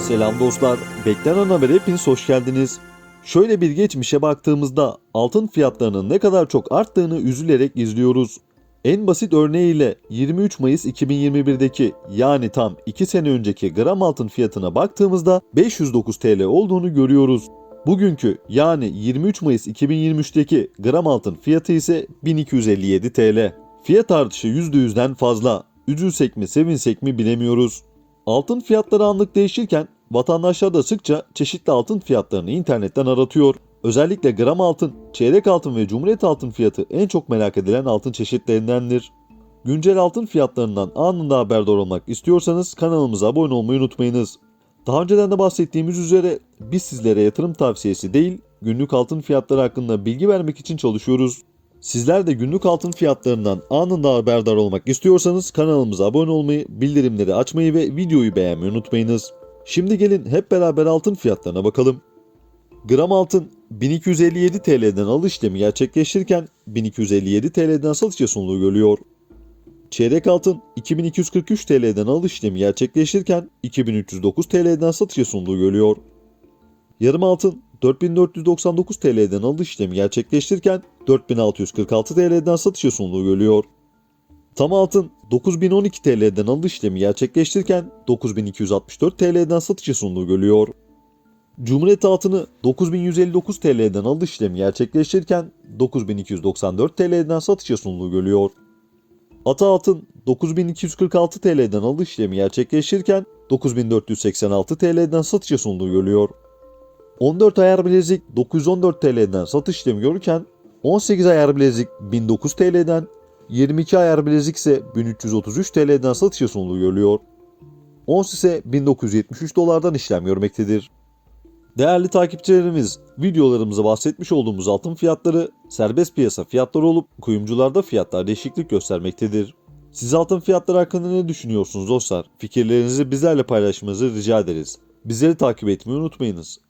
Selam dostlar. Beklenen habere hepiniz hoş geldiniz. Şöyle bir geçmişe baktığımızda altın fiyatlarının ne kadar çok arttığını üzülerek izliyoruz. En basit örneğiyle 23 Mayıs 2021'deki yani tam 2 sene önceki gram altın fiyatına baktığımızda 509 TL olduğunu görüyoruz. Bugünkü yani 23 Mayıs 2023'teki gram altın fiyatı ise 1257 TL. Fiyat artışı %100'den fazla. Üzülsek mi sevinsek mi bilemiyoruz. Altın fiyatları anlık değişirken vatandaşlar da sıkça çeşitli altın fiyatlarını internetten aratıyor. Özellikle gram altın, çeyrek altın ve cumhuriyet altın fiyatı en çok merak edilen altın çeşitlerindendir. Güncel altın fiyatlarından anında haberdar olmak istiyorsanız kanalımıza abone olmayı unutmayınız. Daha önceden de bahsettiğimiz üzere biz sizlere yatırım tavsiyesi değil, günlük altın fiyatları hakkında bilgi vermek için çalışıyoruz. Sizler de günlük altın fiyatlarından anında haberdar olmak istiyorsanız kanalımıza abone olmayı, bildirimleri açmayı ve videoyu beğenmeyi unutmayınız. Şimdi gelin hep beraber altın fiyatlarına bakalım. Gram altın 1257 TL'den alış işlemi gerçekleştirirken 1257 TL'den satışa sunduğu görülüyor. Çeyrek altın 2243 TL'den alış işlemi gerçekleştirirken 2309 TL'den satışa sunduğu görülüyor. Yarım altın 4499 TL'den alış işlemi gerçekleştirirken 4646 TL'den satışa sunduğu görülüyor. Tam altın 9012 TL'den alış işlemi gerçekleştirirken 9264 TL'den satışa sunduğu görülüyor. Cumhuriyet altını 9159 TL'den alış işlemi gerçekleştirirken 9294 TL'den satışa sunduğu görülüyor. Ata altın 9246 TL'den alış işlemi gerçekleştirirken 9486 TL'den satışa sunduğu görülüyor. 14 ayar bilezik 914 TL'den satış işlemi görürken 18 ayar bilezik 1009 TL'den 22 ayar bilezik ise 1333 TL'den satışa sunduğu görülüyor. Ons ise 1973 dolardan işlem görmektedir. Değerli takipçilerimiz, videolarımızda bahsetmiş olduğumuz altın fiyatları serbest piyasa fiyatları olup kuyumcularda fiyatlar değişiklik göstermektedir. Siz altın fiyatları hakkında ne düşünüyorsunuz dostlar? Fikirlerinizi bizlerle paylaşmanızı rica ederiz. Bizleri takip etmeyi unutmayınız.